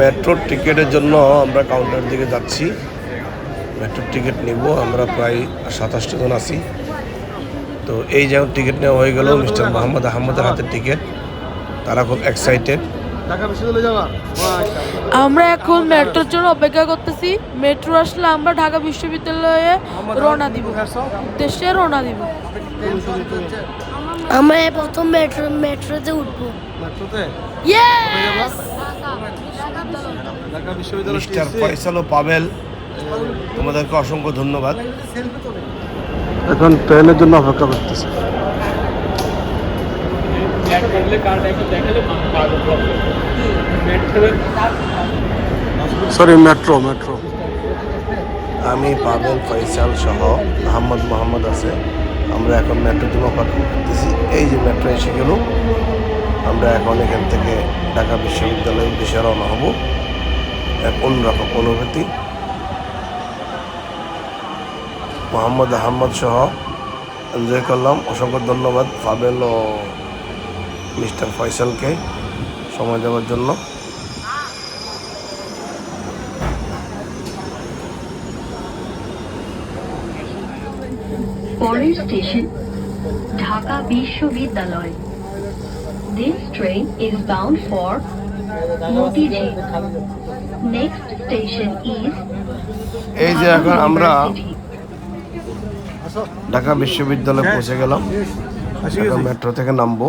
মেট্রোর টিকিটের জন্য আমরা কাউন্টার দিকে যাচ্ছি। মেট্রোর টিকিট নিব আমরা প্রায় সাতাশটা জন আছি। তো এই যেমন টিকিট নেওয়া হয়ে গেল মিস্টার মোহাম্মদ আহমদের হাতের টিকিট। তারা খুব এক্সাইটেড ঢাকা বিশ্ববিদ্যালয়ে যাবা আমরা এখন মেট্রোর জন্য অপেক্ষা করতেছি। মেট্রো আসলে আমরা ঢাকা বিশ্ববিদ্যালয়ে রওনা দিব। উদ্দেশ্যে রওনা দিব। আমরা প্রথম মেট্রো মেট্রোতে উঠবো। মেট্রোতে? ইয়েস ঢাকা বিশ্ববিদ্যালয় মিস্টার ফয়সাল ও পাবেল তোমাদেরকে অসংখ্য ধন্যবাদ। এখন ট্রেনের জন্য অপেক্ষা করতেছি। সরি মেট্রো মেট্রো আমি পাবেল ফয়সাল সহ আহমদ মোহাম্মদ আছে। আমরা এখন মেট্রোর জন্য অপেক্ষা করতেছি। এই যে মেট্রো এসে গেল। আমরা এখন এখান থেকে ঢাকা বিশ্ববিদ্যালয়ের উদ্দেশ্যে রওনা হব। এক অন্যরকম অনুভূতি। মোহাম্মদ আহমদ সহ এনজয় করলাম। অসংখ্য ধন্যবাদ পাবেল ও মিস্টার ফয়সালকে সময় দেওয়ার জন্য। পরের স্টেশন ঢাকা বিশ্ববিদ্যালয়। This train is bound for Motiji. Next station is এই যে এখন আমরা ঢাকা বিশ্ববিদ্যালয়ে পৌঁছে গেলাম মেট্রো থেকে নামবো